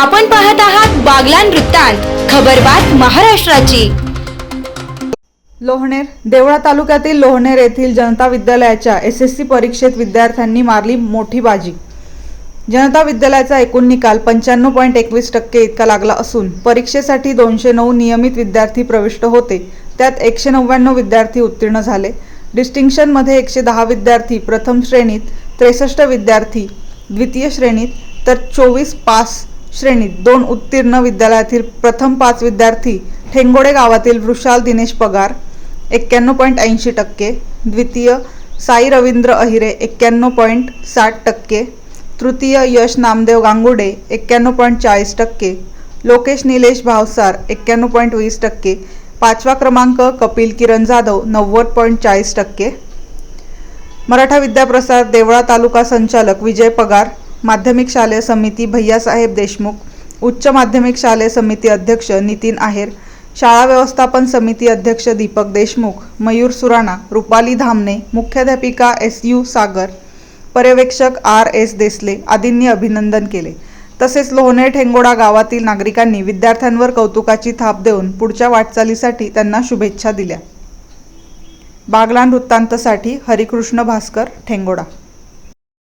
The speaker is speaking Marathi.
आपण पाहत आहात बागलान वृत्तांत खबरबात महाराष्ट्राची. लोहनेर देवळा तालुक्यातील लोहनेर येथील जनता विद्यालयाच्या एस एस सी परीक्षेत विद्यार्थ्यांनी मारली मोठी बाजी. जनता विद्यालयाचा एकूण निकाल पंच्याण्णव पॉईंट एकवीस टक्के इतका लागला असून परीक्षेसाठी दोनशे नऊ नियमित विद्यार्थी प्रविष्ट होते. त्यात एकशे नव्याण्णव विद्यार्थी उत्तीर्ण झाले. डिस्टिंक्शनमध्ये एकशे दहा विद्यार्थी प्रथम श्रेणीत त्रेसष्ट विद्यार्थी द्वितीय श्रेणीत तर चोवीस पास श्रेणीत दोन उत्तीर्ण विद्यालयातील प्रथम पाच विद्यार्थी ठेंगोडे गावातील वृषाल दिनेश पगार एक्क्याण्णव पॉईंट ऐंशी टक्के. द्वितीय साई रवींद्र अहिरे एक्क्याण्णव पॉईंट साठ टक्के. तृतीय यश नामदेव गांगुडे एक्क्याण्णव पॉईंट चाळीस टक्के. लोकेश निलेश भावसार एक्क्याण्णव पॉईंट वीस टक्के. पाचवा क्रमांक कपिल किरण जाधव नव्वद पॉईंट चाळीस टक्के. मराठा विद्याप्रसार देवळा तालुका संचालक विजय पगार माध्यमिक शालेय समिती भैयासाहेब देशमुख उच्च माध्यमिक शालेय समिती अध्यक्ष नितीन आहेर शाळा व्यवस्थापन समिती अध्यक्ष दीपक देशमुख मयूर सुराणा रुपाली धामणे मुख्याध्यापिका एस यू सागर पर्यवेक्षक आर एस देसले आदींनी अभिनंदन केले. तसेच लोहणे ठेंगोडा गावातील नागरिकांनी विद्यार्थ्यांवर कौतुकाची थाप देऊन पुढच्या वाटचालीसाठी त्यांना शुभेच्छा दिल्या. बागलान वृत्तांतसाठी हरिकृष्ण भास्कर ठेंगोडा.